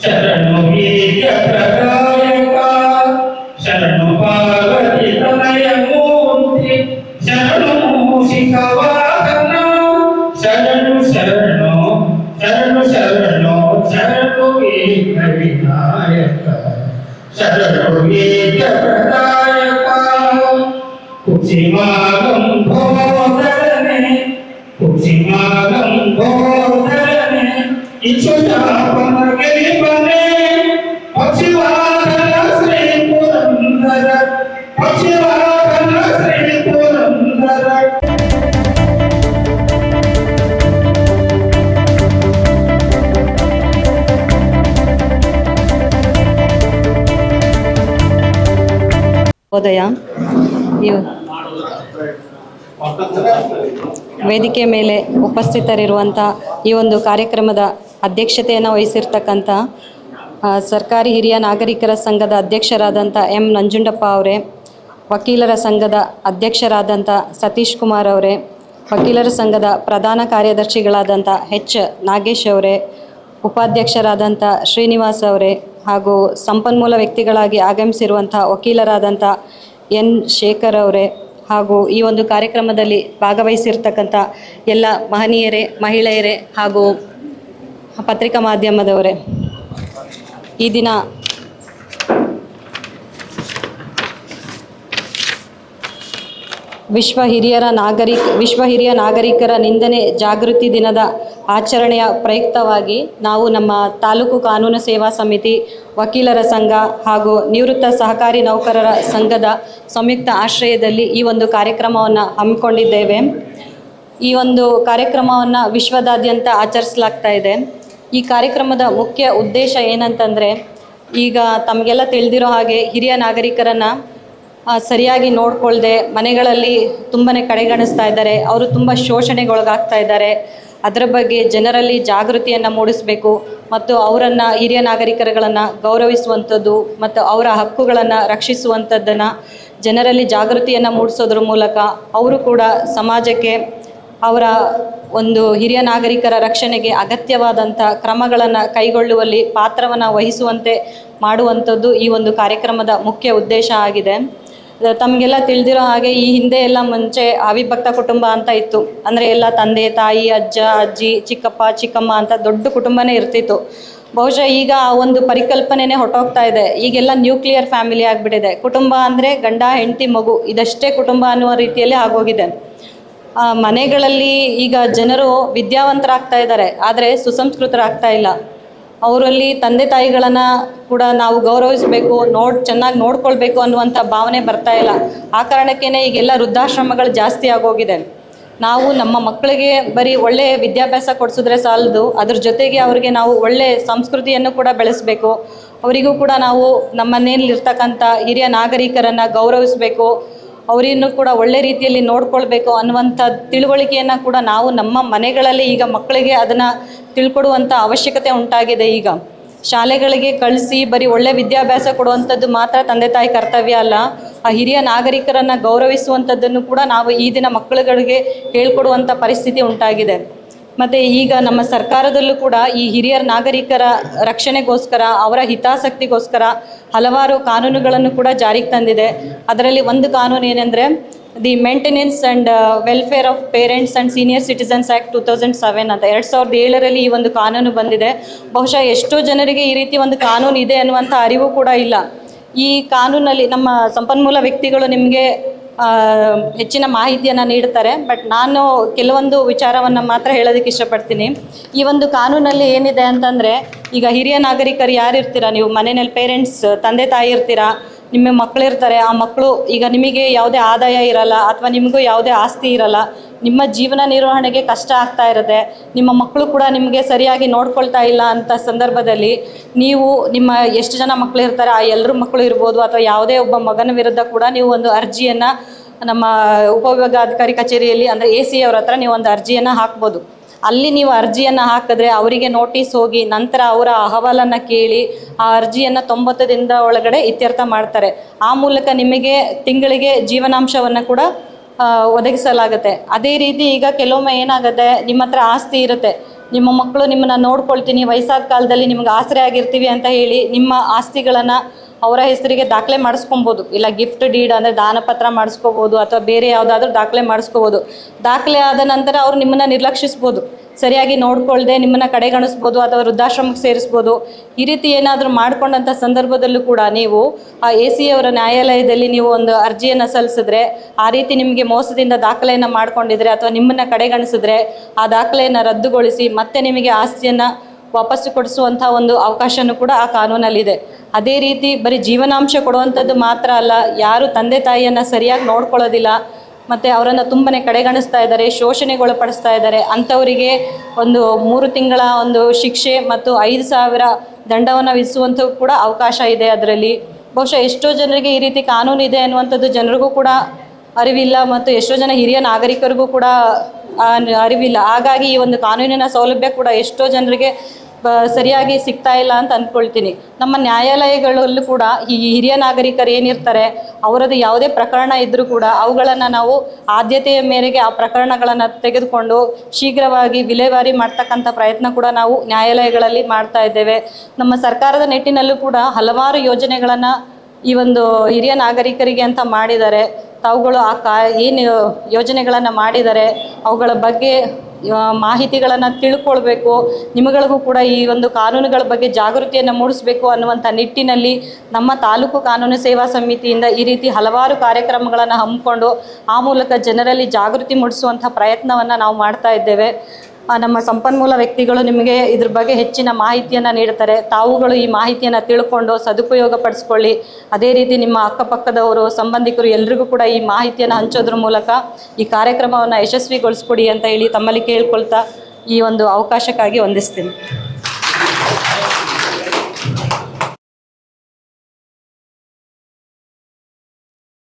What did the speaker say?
శరణు వీర్య ప్రకాయక శరణు పార్వతి తనయమూర్తి శరణు మూషికవాహన శరణు శరణు శరణు శరణు శరణు వీర్య వినాయక శరణు వీర్య ಉದಯ ವೇದಿಕೆ ಮೇಲೆ ಉಪಸ್ಥಿತರಿರುವಂಥ ಈ ಒಂದು ಕಾರ್ಯಕ್ರಮದ ಅಧ್ಯಕ್ಷತೆಯನ್ನು ವಹಿಸಿರ್ತಕ್ಕಂಥ ಸರ್ಕಾರಿ ಹಿರಿಯ ನಾಗರಿಕರ ಸಂಘದ ಅಧ್ಯಕ್ಷರಾದಂಥ ಎಂ. ನಂಜುಂಡಪ್ಪ ಅವರೇ, ವಕೀಲರ ಸಂಘದ ಅಧ್ಯಕ್ಷರಾದಂಥ ಸತೀಶ್ ಕುಮಾರ್ ಅವರೇ, ವಕೀಲರ ಸಂಘದ ಪ್ರಧಾನ ಕಾರ್ಯದರ್ಶಿಗಳಾದಂಥ ಹೆಚ್ ನಾಗೇಶ್ ಅವರೇ, ಉಪಾಧ್ಯಕ್ಷರಾದಂಥ ಶ್ರೀನಿವಾಸ್ ಅವರೇ ಹಾಗೂ ಸಂಪನ್ಮೂಲ ವ್ಯಕ್ತಿಗಳಾಗಿ ಆಗಮಿಸಿರುವಂಥ ವಕೀಲರಾದಂಥ ಎನ್. ಶೇಖರ್ ಅವರೇ ಹಾಗೂ ಈ ಒಂದು ಕಾರ್ಯಕ್ರಮದಲ್ಲಿ ಭಾಗವಹಿಸಿರ್ತಕ್ಕಂಥ ಎಲ್ಲ ಮಹನೀಯರೇ, ಮಹಿಳೆಯರೇ ಹಾಗೂ ಪತ್ರಿಕಾ ಮಾಧ್ಯಮದವರೇ, ಈ ದಿನ ವಿಶ್ವ ಹಿರಿಯರ ನಾಗರಿಕ, ವಿಶ್ವ ಹಿರಿಯ ನಾಗರಿಕರ ನಿಂದನೆ ಜಾಗೃತಿ ದಿನದ ಆಚರಣೆಯ ಪ್ರಯುಕ್ತವಾಗಿ ನಾವು ನಮ್ಮ ತಾಲೂಕು ಕಾನೂನು ಸೇವಾ ಸಮಿತಿ ವಕೀಲರ ಸಂಘ ಹಾಗೂ ನಿವೃತ್ತ ಸಹಕಾರಿ ನೌಕರರ ಸಂಘದ ಸಂಯುಕ್ತ ಆಶ್ರಯದಲ್ಲಿ ಈ ಒಂದು ಕಾರ್ಯಕ್ರಮವನ್ನು ಹಮ್ಮಿಕೊಂಡಿದ್ದೇವೆ. ಈ ಒಂದು ಕಾರ್ಯಕ್ರಮವನ್ನು ವಿಶ್ವದಾದ್ಯಂತ ಆಚರಿಸಲಾಗ್ತಾ ಇದೆ. ಈ ಕಾರ್ಯಕ್ರಮದ ಮುಖ್ಯ ಉದ್ದೇಶ ಏನಂತಂದರೆ, ಈಗ ತಮಗೆಲ್ಲ ತಿಳಿದಿರೋ ಹಾಗೆ ಹಿರಿಯ ನಾಗರಿಕರನ್ನು ಸರಿಯಾಗಿ ನೋಡ್ಕೊಳ್ದೆ, ಮನೆಗಳಲ್ಲಿ ತುಂಬಾ ಕಡೆಗಣಿಸ್ತಾ ಇದ್ದಾರೆ, ಅವರು ತುಂಬ ಶೋಷಣೆಗೊಳಗಾಗ್ತಾ ಇದ್ದಾರೆ, ಅದರ ಬಗ್ಗೆ ಜನರಲ್ಲಿ ಜಾಗೃತಿಯನ್ನು ಮೂಡಿಸಬೇಕು, ಮತ್ತು ಅವರನ್ನು, ಹಿರಿಯ ನಾಗರಿಕರುಗಳನ್ನು ಗೌರವಿಸುವಂಥದ್ದು, ಮತ್ತು ಅವರ ಹಕ್ಕುಗಳನ್ನು ರಕ್ಷಿಸುವಂಥದ್ದನ್ನು ಜನರಲ್ಲಿ ಜಾಗೃತಿಯನ್ನು ಮೂಡಿಸೋದ್ರ ಮೂಲಕ, ಅವರು ಕೂಡ ಸಮಾಜಕ್ಕೆ ಅವರ ಒಂದು ಹಿರಿಯ ನಾಗರಿಕರ ರಕ್ಷಣೆಗೆ ಅಗತ್ಯವಾದಂಥ ಕ್ರಮಗಳನ್ನು ಕೈಗೊಳ್ಳುವಲ್ಲಿ ಪಾತ್ರವನ್ನು ವಹಿಸುವಂತೆ ಮಾಡುವಂಥದ್ದು ಈ ಒಂದು ಕಾರ್ಯಕ್ರಮದ ಮುಖ್ಯ ಉದ್ದೇಶ ಆಗಿದೆ. ತಮಗೆಲ್ಲ ತಿಳಿದಿರೋ ಹಾಗೆ ಈ ಹಿಂದೆ ಎಲ್ಲ ಮುಂಚೆ ಅವಿಭಕ್ತ ಕುಟುಂಬ ಅಂತ ಇತ್ತು. ಅಂದರೆ ಎಲ್ಲ ತಂದೆ, ತಾಯಿ, ಅಜ್ಜ, ಅಜ್ಜಿ, ಚಿಕ್ಕಪ್ಪ, ಚಿಕ್ಕಮ್ಮ ಅಂತ ದೊಡ್ಡ ಕುಟುಂಬನೇ ಇರ್ತಿತ್ತು. ಬಹುಶಃ ಈಗ ಆ ಒಂದು ಪರಿಕಲ್ಪನೆನೇ ಹೊಟ್ಟೋಗ್ತಾ ಇದೆ. ಈಗೆಲ್ಲ ನ್ಯೂಕ್ಲಿಯರ್ ಫ್ಯಾಮಿಲಿ ಆಗಿಬಿಟ್ಟಿದೆ. ಕುಟುಂಬ ಅಂದರೆ ಗಂಡ, ಹೆಂಡತಿ, ಮಗು, ಇದಷ್ಟೇ ಕುಟುಂಬ ಅನ್ನುವ ರೀತಿಯಲ್ಲಿ ಆಗೋಗಿದೆ. ಮನೆಗಳಲ್ಲಿ ಈಗ ಜನರು ವಿದ್ಯಾವಂತರಾಗ್ತಾ ಇದ್ದಾರೆ, ಆದರೆ ಸುಸಂಸ್ಕೃತರಾಗ್ತಾ ಇಲ್ಲ. ಅವರಲ್ಲಿ ತಂದೆ ತಾಯಿಗಳನ್ನು ಕೂಡ ನಾವು ಗೌರವಿಸಬೇಕು, ನೋಡ್, ಚೆನ್ನಾಗಿ ನೋಡ್ಕೊಳ್ಬೇಕು ಅನ್ನುವಂಥ ಭಾವನೆ ಬರ್ತಾ ಇಲ್ಲ. ಆ ಕಾರಣಕ್ಕೇ ಈಗೆಲ್ಲ ವೃದ್ಧಾಶ್ರಮಗಳು ಜಾಸ್ತಿ ಆಗೋಗಿದೆ. ನಾವು ನಮ್ಮ ಮಕ್ಕಳಿಗೆ ಬರೀ ಒಳ್ಳೆಯ ವಿದ್ಯಾಭ್ಯಾಸ ಕೊಡಿಸಿದ್ರೆ ಸಾಲದು, ಅದ್ರ ಜೊತೆಗೆ ಅವರಿಗೆ ನಾವು ಒಳ್ಳೆಯ ಸಂಸ್ಕೃತಿಯನ್ನು ಕೂಡ ಬೆಳೆಸಬೇಕು. ಅವರಿಗೂ ಕೂಡ ನಾವು ನಮ್ಮ ಹಿರಿಯ ನಾಗರಿಕರನ್ನು ಗೌರವಿಸಬೇಕು. ಅವರನ್ನು ಕೂಡ ಒಳ್ಳೆ ರೀತಿಯಲ್ಲಿ ನೋಡ್ಕೊಳ್ಬೇಕು ಅನ್ನುವಂಥ ತಿಳುವಳಿಕೆಯನ್ನು ಕೂಡ ನಾವು ನಮ್ಮ ಮನೆಗಳಲ್ಲಿ ಈಗ ಮಕ್ಕಳಿಗೆ ಅದನ್ನು ತಿಳ್ಕೊಡುವಂಥ ಅವಶ್ಯಕತೆ ಉಂಟಾಗಿದೆ ಈಗ. ಶಾಲೆಗಳಿಗೆ ಕಳಿಸಿ ಬರೀ ಒಳ್ಳೆ ವಿದ್ಯಾಭ್ಯಾಸ ಕೊಡುವಂಥದ್ದು ಮಾತ್ರ ತಂದೆ ತಾಯಿ ಕರ್ತವ್ಯ ಅಲ್ಲ. ಆ ಹಿರಿಯ ನಾಗರಿಕರನ್ನು ಗೌರವಿಸುವಂಥದ್ದನ್ನು ಕೂಡ ನಾವು ಈ ದಿನ ಮಕ್ಕಳುಗಳಿಗೆ ಹೇಳ್ಕೊಡುವಂಥ ಪರಿಸ್ಥಿತಿ ಉಂಟಾಗಿದೆ. ಮತ್ತು ಈಗ ನಮ್ಮ ಸರ್ಕಾರದಲ್ಲೂ ಕೂಡ ಈ ಹಿರಿಯ ನಾಗರಿಕರ ರಕ್ಷಣೆಗೋಸ್ಕರ, ಅವರ ಹಿತಾಸಕ್ತಿಗೋಸ್ಕರ ಹಲವಾರು ಕಾನೂನುಗಳನ್ನು ಕೂಡ ಜಾರಿಗೆ ತಂದಿದೆ. ಅದರಲ್ಲಿ ಒಂದು ಕಾನೂನು ಏನೆಂದರೆ the maintenance and welfare of parents and senior citizens act two thousand seven ಅಂತ. ಎರಡು ಸಾವಿರದ ಏಳರಲ್ಲಿ ಈ ಒಂದು ಕಾನೂನು ಬಂದಿದೆ. ಬಹುಶಃ ಎಷ್ಟೋ ಜನರಿಗೆ ಈ ರೀತಿ ಒಂದು ಕಾನೂನು ಇದೆ ಅನ್ನುವಂಥ ಅರಿವು ಕೂಡ ಇಲ್ಲ. ಈ ಕಾನೂನಲ್ಲಿ ನಮ್ಮ ಸಂಪನ್ಮೂಲ ವ್ಯಕ್ತಿಗಳು ನಿಮಗೆ ಹೆಚ್ಚಿನ ಮಾಹಿತಿಯನ್ನು ನೀಡ್ತಾರೆ. ಬಟ್ ನಾನು ಕೆಲವೊಂದು ವಿಚಾರವನ್ನು ಮಾತ್ರ ಹೇಳೋದಕ್ಕೆ ಇಷ್ಟಪಡ್ತೀನಿ. ಈ ಒಂದು ಕಾನೂನಲ್ಲಿ ಏನಿದೆ ಅಂತಂದರೆ, ಈಗ ಹಿರಿಯ ನಾಗರಿಕರು ಯಾರು ಇರ್ತೀರಾ ನೀವು ಮನೆಯಲ್ಲಿ ಪೇರೆಂಟ್ಸ್ ತಂದೆ ತಾಯಿ ಇರ್ತೀರಾ? ನಿಮ್ಮ ಮಕ್ಕಳಿರ್ತಾರೆ ಆ ಮಕ್ಕಳು ಈಗ ನಿಮಗೆ ಯಾವುದೇ ಆದಾಯ ಇರಲ್ಲ, ಅಥವಾ ನಿಮಗೂ ಯಾವುದೇ ಆಸ್ತಿ ಇರಲ್ಲ. ನಿಮ್ಮ ಜೀವನ ನಿರ್ವಹಣೆಗೆ ಕಷ್ಟ ಆಗ್ತಾ ಇರುತ್ತೆ. ನಿಮ್ಮ ಮಕ್ಕಳು ಕೂಡ ನಿಮಗೆ ಸರಿಯಾಗಿ ನೋಡ್ಕೊಳ್ತಾ ಇಲ್ಲ ಅಂತ ಸಂದರ್ಭದಲ್ಲಿ ನೀವು ನಿಮ್ಮ ಎಷ್ಟು ಜನ ಮಕ್ಕಳು ಇರ್ತಾರೆ, ಆ ಎಲ್ಲರ ಮಕ್ಕಳು ಇರ್ಬೋದು ಅಥವಾ ಯಾವುದೇ ಒಬ್ಬ ಮಗನ ವಿರುದ್ಧ ಕೂಡ ನೀವು ಒಂದು ಅರ್ಜಿಯನ್ನು ನಮ್ಮ ಉಪವಿಭಾಗಾಧಿಕಾರಿ ಕಚೇರಿಯಲ್ಲಿ ಅಂದರೆ ಎ ಸಿ ಅವ್ರ ಹತ್ರ ನೀವು ಒಂದು ಅರ್ಜಿಯನ್ನು ಹಾಕ್ಬೋದು. ಅಲ್ಲಿ ನೀವು ಅರ್ಜಿಯನ್ನು ಹಾಕಿದ್ರೆ ಅವರಿಗೆ ನೋಟಿಸ್ ಹೋಗಿ ನಂತರ ಅವರ ಅಹವಾಲನ್ನು ಕೇಳಿ ಆ ಅರ್ಜಿಯನ್ನು ತೊಂಬತ್ತು ದಿನದ ಒಳಗಡೆ ಇತ್ಯರ್ಥ ಮಾಡ್ತಾರೆ. ಆ ಮೂಲಕ ನಿಮಗೆ ತಿಂಗಳಿಗೆ ಜೀವನಾಂಶವನ್ನು ಕೂಡ ಒದಗಿಸಲಾಗುತ್ತೆ. ಅದೇ ರೀತಿ ಈಗ ಕೆಲವೊಮ್ಮೆ ಏನಾಗುತ್ತೆ, ನಿಮ್ಮ ಹತ್ರ ಆಸ್ತಿ ಇರುತ್ತೆ. ನಿಮ್ಮ ಮಕ್ಕಳು ನಿಮ್ಮನ್ನು ನೋಡ್ಕೊಳ್ತೀನಿ, ವಯಸ್ಸಾದ ಕಾಲದಲ್ಲಿ ನಿಮ್ಗೆ ಆಸರೆ ಆಗಿರ್ತೀವಿ ಅಂತ ಹೇಳಿ ನಿಮ್ಮ ಆಸ್ತಿಗಳನ್ನು ಅವರ ಹೆಸರಿಗೆ ದಾಖಲೆ ಮಾಡಿಸ್ಕೊಬೋದು. ಇಲ್ಲ ಗಿಫ್ಟ್ ಡೀಡ್ ಅಂದರೆ ದಾನಪತ್ರ ಮಾಡಿಸ್ಕೋಬೋದು ಅಥವಾ ಬೇರೆ ಯಾವುದಾದ್ರೂ ದಾಖಲೆ ಮಾಡಿಸ್ಕೋಬೋದು. ದಾಖಲೆ ಆದ ನಂತರ ಅವ್ರು ನಿಮ್ಮನ್ನು ನಿರ್ಲಕ್ಷಿಸ್ಬೋದು. ಸರಿಯಾಗಿ ನೋಡ್ಕೊಳ್ಳದೆ ನಿಮ್ಮನ್ನು ಕಡೆಗಣಿಸ್ಬೋದು ಅಥವಾ ವೃದ್ಧಾಶ್ರಮಕ್ಕೆ ಸೇರಿಸ್ಬೋದು, ಈ ರೀತಿ ಏನಾದರೂ ಮಾಡ್ಕೊಂಡಂಥ ಸಂದರ್ಭದಲ್ಲೂ ಕೂಡ ನೀವು ಆ ಎ ಸಿ ಅವರ ನ್ಯಾಯಾಲಯದಲ್ಲಿ ನೀವು ಒಂದು ಅರ್ಜಿಯನ್ನು ಸಲ್ಲಿಸಿದ್ರೆ, ಆ ರೀತಿ ನಿಮಗೆ ಮೋಸದಿಂದ ದಾಖಲೆಯನ್ನು ಮಾಡ್ಕೊಂಡಿದ್ರೆ ಅಥವಾ ನಿಮ್ಮನ್ನು ಕಡೆಗಣಿಸಿದ್ರೆ, ಆ ದಾಖಲೆಯನ್ನು ರದ್ದುಗೊಳಿಸಿ ಮತ್ತೆ ನಿಮಗೆ ಆಸ್ತಿಯನ್ನು ವಾಪಸ್ಸು ಕೊಡಿಸುವಂಥ ಒಂದು ಅವಕಾಶನೂ ಕೂಡ ಆ ಕಾನೂನಲ್ಲಿದೆ. ಅದೇ ರೀತಿ ಬರೀ ಜೀವನಾಂಶ ಕೊಡುವಂಥದ್ದು ಮಾತ್ರ ಅಲ್ಲ, ಯಾರು ತಂದೆ ತಾಯಿಯನ್ನು ಸರಿಯಾಗಿ ನೋಡ್ಕೊಳ್ಳೋದಿಲ್ಲ ಮತ್ತು ಅವರನ್ನು ತುಂಬನೇ ಕಡೆಗಣಿಸ್ತಾ ಇದ್ದಾರೆ, ಶೋಷಣೆಗೊಳಪಡಿಸ್ತಾ ಇದ್ದಾರೆ. ಅಂಥವರಿಗೆ ಒಂದು ಮೂರು ತಿಂಗಳ ಒಂದು ಶಿಕ್ಷೆ ಮತ್ತು ಐದು ಸಾವಿರ ದಂಡವನ್ನು ವಿಧಿಸುವಂಥವು ಕೂಡ ಅವಕಾಶ ಇದೆ ಅದರಲ್ಲಿ. ಬಹುಶಃ ಎಷ್ಟೋ ಜನರಿಗೆ ಈ ರೀತಿ ಕಾನೂನು ಇದೆ ಅನ್ನುವಂಥದ್ದು ಜನರಿಗೂ ಕೂಡ ಅರಿವಿಲ್ಲ ಮತ್ತು ಎಷ್ಟೋ ಜನ ಹಿರಿಯ ನಾಗರಿಕರಿಗೂ ಕೂಡ ಅರಿವಿಲ್ಲ. ಹಾಗಾಗಿ ಈ ಒಂದು ಕಾನೂನಿನ ಸೌಲಭ್ಯ ಕೂಡ ಎಷ್ಟೋ ಜನರಿಗೆ ಸರಿಯಾಗಿ ಸಿಗ್ತಾ ಇಲ್ಲ ಅಂತ ಅಂದ್ಕೊಳ್ತೀನಿ ನಮ್ಮ ನ್ಯಾಯಾಲಯಗಳಲ್ಲೂ ಕೂಡ ಈ ಹಿರಿಯ ನಾಗರಿಕರು ಏನಿರ್ತಾರೆ, ಅವರದ್ದು ಯಾವುದೇ ಪ್ರಕರಣ ಇದ್ದರೂ ಕೂಡ ಅವುಗಳನ್ನು ನಾವು ಆದ್ಯತೆಯ ಮೇರೆಗೆ ಆ ಪ್ರಕರಣಗಳನ್ನು ತೆಗೆದುಕೊಂಡು ಶೀಘ್ರವಾಗಿ ವಿಲೇವಾರಿ ಮಾಡ್ತಕ್ಕಂಥ ಪ್ರಯತ್ನ ಕೂಡ ನಾವು ನ್ಯಾಯಾಲಯಗಳಲ್ಲಿ ಮಾಡ್ತಾ ಇದ್ದೇವೆ. ನಮ್ಮ ಸರ್ಕಾರದ ನಿಟ್ಟಿನಲ್ಲೂ ಕೂಡ ಹಲವಾರು ಯೋಜನೆಗಳನ್ನು ಈ ಒಂದು ಹಿರಿಯ ನಾಗರಿಕರಿಗೆ ಅಂತ ಮಾಡಿದ್ದಾರೆ ತಾವುಗಳು ಆ ಕಾ ಏನು ಯೋಜನೆಗಳನ್ನು ಮಾಡಿದ್ದಾರೆ ಅವುಗಳ ಬಗ್ಗೆ ಮಾಹಿತಿಗಳನ್ನು ತಿಳ್ಕೊಳ್ಬೇಕು. ನಿಮಗಳಿಗೂ ಕೂಡ ಈ ಒಂದು ಕಾನೂನುಗಳ ಬಗ್ಗೆ ಜಾಗೃತಿಯನ್ನು ಮೂಡಿಸಬೇಕು ಅನ್ನುವಂಥ ನಿಟ್ಟಿನಲ್ಲಿ ನಮ್ಮ ತಾಲೂಕು ಕಾನೂನು ಸೇವಾ ಸಮಿತಿಯಿಂದ ಈ ರೀತಿ ಹಲವಾರು ಕಾರ್ಯಕ್ರಮಗಳನ್ನು ಹಮ್ಮಿಕೊಂಡು ಆ ಮೂಲಕ ಜನರಲ್ಲಿ ಜಾಗೃತಿ ಮೂಡಿಸುವಂಥ ಪ್ರಯತ್ನವನ್ನು ನಾವು ಮಾಡ್ತಾ ಇದ್ದೇವೆ. ನಮ್ಮ ಸಂಪನ್ಮೂಲ ವ್ಯಕ್ತಿಗಳು ನಿಮಗೆ ಇದ್ರ ಬಗ್ಗೆ ಹೆಚ್ಚಿನ ಮಾಹಿತಿಯನ್ನು ನೀಡ್ತಾರೆ. ತಾವುಗಳು ಈ ಮಾಹಿತಿಯನ್ನು ತಿಳ್ಕೊಂಡು ಸದುಪಯೋಗ ಪಡಿಸ್ಕೊಳ್ಳಿ ಅದೇ ರೀತಿ ನಿಮ್ಮ ಅಕ್ಕಪಕ್ಕದವರು, ಸಂಬಂಧಿಕರು ಎಲ್ರಿಗೂ ಕೂಡ ಈ ಮಾಹಿತಿಯನ್ನು ಹಂಚೋದ್ರ ಮೂಲಕ ಈ ಕಾರ್ಯಕ್ರಮವನ್ನು ಯಶಸ್ವಿಗೊಳಿಸ್ಕೊಡಿ ಅಂತ ಹೇಳಿ ತಮ್ಮಲ್ಲಿ ಕೇಳ್ಕೊಳ್ತಾ ಈ ಒಂದು ಅವಕಾಶಕ್ಕಾಗಿ ವಂದಿಸ್ತೀನಿ.